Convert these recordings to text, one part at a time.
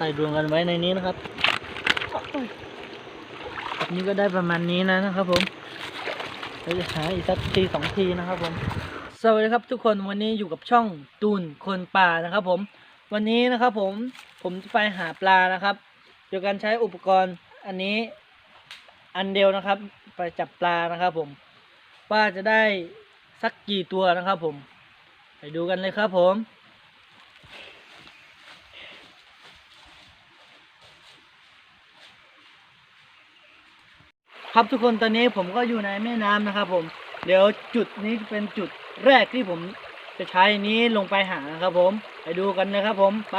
ส่ดวงกันไว้ในนี้นะครับแบบนี้ก็ได้ประมาณนี้นะนะครับผมเราจะหาอีกสักทีสองทีนะครับผม สวัสดีครับทุกคนวันนี้อยู่กับช่องตูนคนป่านะครับผม วันนี้นะครับผมผมจะไปหาปลานะครับ โดยการใช้อุปกรณ์อันนี้อันเดียวนะครับ ไปจับปลานะครับผม ว่าจะได้สักกี่ตัวนะครับผม ไปดูกันเลยครับผม ครับทุกคนตอนนี้ผมก็อยู่ในแม่น้ำนะครับ ผม เดี๋ยวจุดนี้เป็นจุดแรกที่ผมจะใช้นี้ลงไปหานะครับ ผมไปดูกันนะครับ ผมไป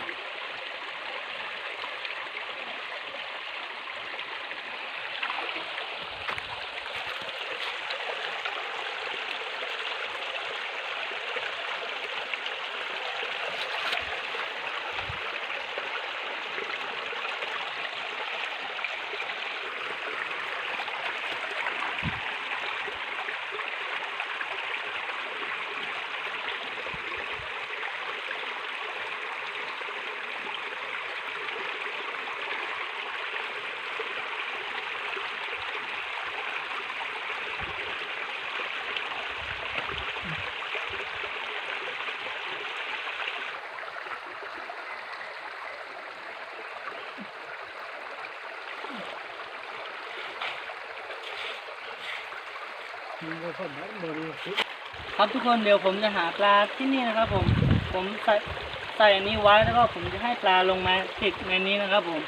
ครับทุกคนเดี๋ยวผมจะหาปลาที่นี่นะครับ ผม ผมใส่ใส่อันนี้ไว้แล้วก็ผมจะให้ปลาลงมาติดในนี้นะครับผม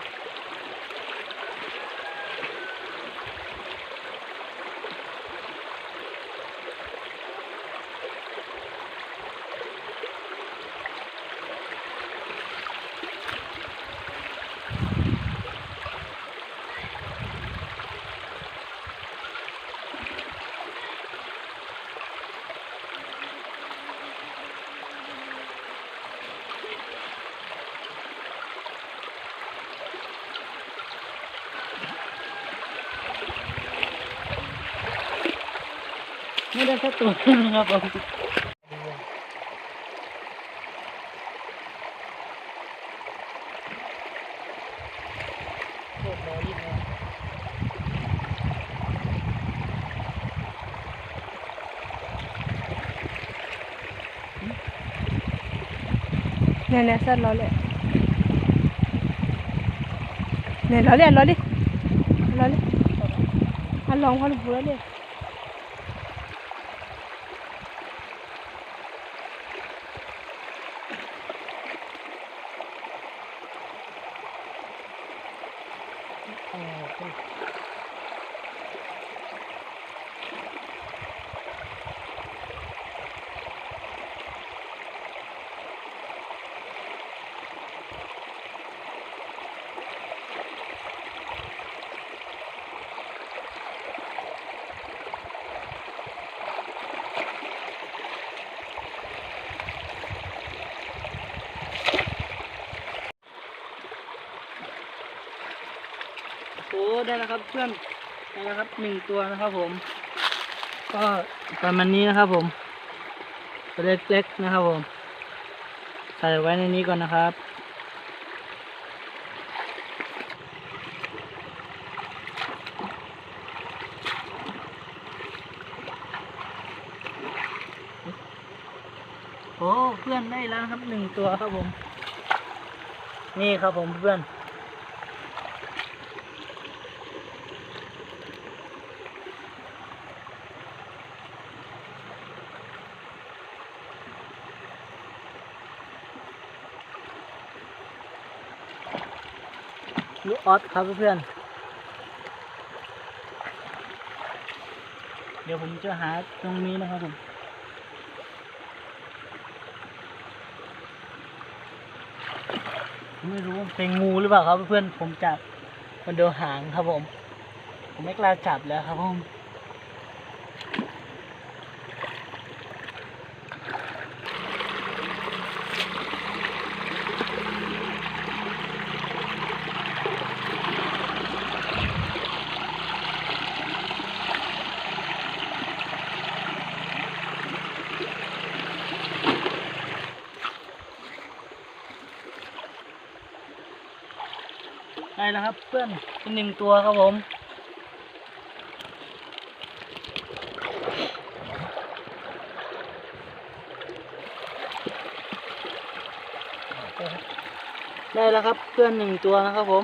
ไม่ได้สักตัวนะครับผม nè nè sao lò lẹ nè lò lẹ lò đi lò đi ăn lòng hoa lục vừa đi ได้แล้วครับ เพื่อนได้แล้วครับหนึ่งตัวนะครับ ผม ก็ประมาณนี้นะครับ ผมตัวเล็กๆนะครับ ผม ใส่ไว้ในนี้ก่อนนะครับโอ้เพื่อนได้แล้วครับหนึ่งตัวครับผม นี่ครับผมเพื่อน ลูกออสครับเพื่อนเดี๋ยวผมจะหาตรงนี้นะครับผมไม่รู้เป็นงูหรือเปล่าครับเพื่อนผมจับมันโดนหางครับผม ผมไม่กล้าจับแล้วครับผม ได้แล้วครับเพื่อนเป็นหนึ่งตัวครับผมได้แล้วครับเพื่อนหนึ่งตัวนะครับผม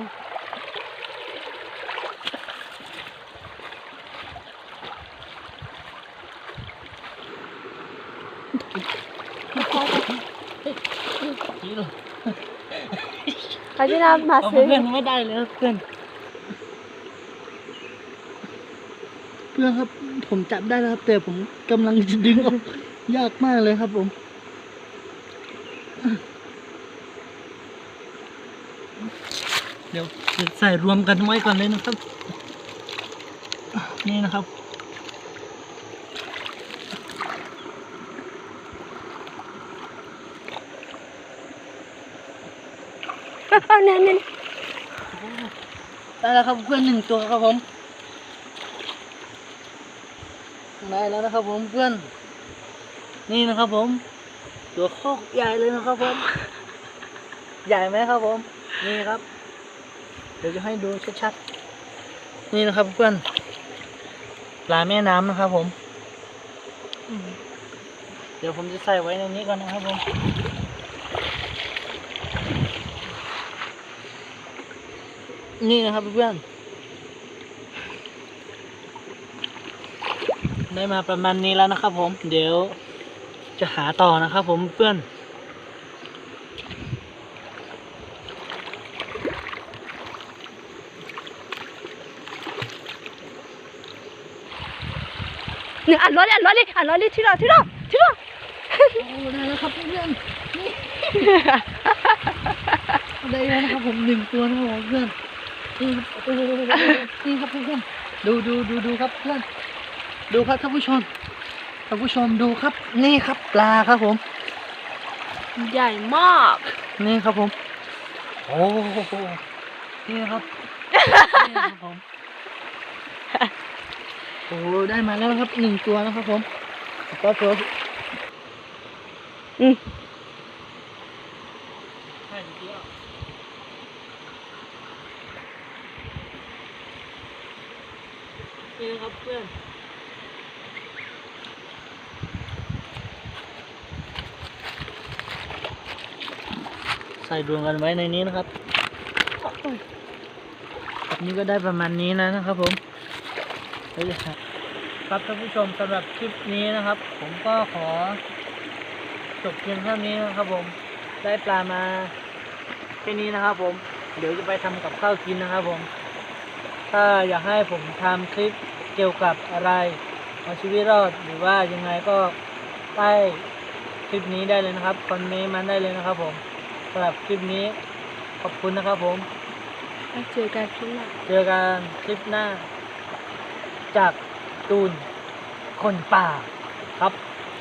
นี่ เลยใครจะนำมาเอาซื้อเพื่อนไม่ได้เลยครับเพื่อนเพื่อนครับ ผมจับได้แล้วครับแต่ผมกำลังจะดึงออกยากมากเลยครับผมเดี๋ยวใส่รวมกันไว้ก่อนเลยนะครับ นี่นะครับ เอาเนี่ยเนี่ยได้แล้วครับเพื่อนหนึ่งตัวครับผมได้แล้วนะครับผมเพื่อน นี่นะครับผม ตัวโคกใหญ่เลยนะครับผม ใหญ่ไหมครับผม นี่ครับ เดี๋ยวจะให้ดูชัดๆ นี่นะครับเพื่อน ปลาแม่น้ำนะครับผม เดี๋ยวผมจะใส่ไว้ในนี้ก่อนนะครับผม นี่นะครับเพื่อนได้มาประมาณนี้แล้วนะครับผม เดี๋ยวจะหาต่อนะครับผมเพื่อน เนี่ยอัดรถดิอัดรถดิอัดรถดิที่เราที่เราที่เราโอ้ได้แล้วครับเพื่อนนี่ได้แล้วนะครับผมหนึ่งตัวนะครับผมเพื่อน นี่ครับโอ้โหนี่ครับเพื่อนดูดูดูดูครับเพื่อนดูครับท่านผู้ชมท่านผู้ชมดูครับ นี่ครับปลาครับผม ใหญ่มากนี่ครับผม โอ้โหนี่นะครับนี่ครับผมโอ้โหได้มาแล้วนะครับหนึ่งตัวนะครับผมก็ตัวอืม ใช่จริงๆอะ นี่นะครับเพื่อนใส่ดวงกันไว้ในนี้นะครับแบบนี่ก็ได้ประมาณนี้แล้วนะครับผมเฮ้ยครับครับท่านผู้ชมสำหรับคลิปนี้นะครับ ผมก็ขอจบเพียงเท่านี้นะครับผมได้ปลามาแค่นี้นะครับผม เดี๋ยวจะไปทำกับข้าวกินนะครับผม ถ้าอยากให้ผมทำคลิปเกี่ยวกับอะไรเอาชีวิตรอดหรือว่ายังไงก็ใต้คลิปนี้ได้เลยนะครับคอมเมนต์มันได้เลยนะครับผมสำหรับคลิปนี้ขอบคุณนะครับผมแล้วเจอกันที่หน้าเจอกันคลิปหน้า จากตูนคนป่าครับ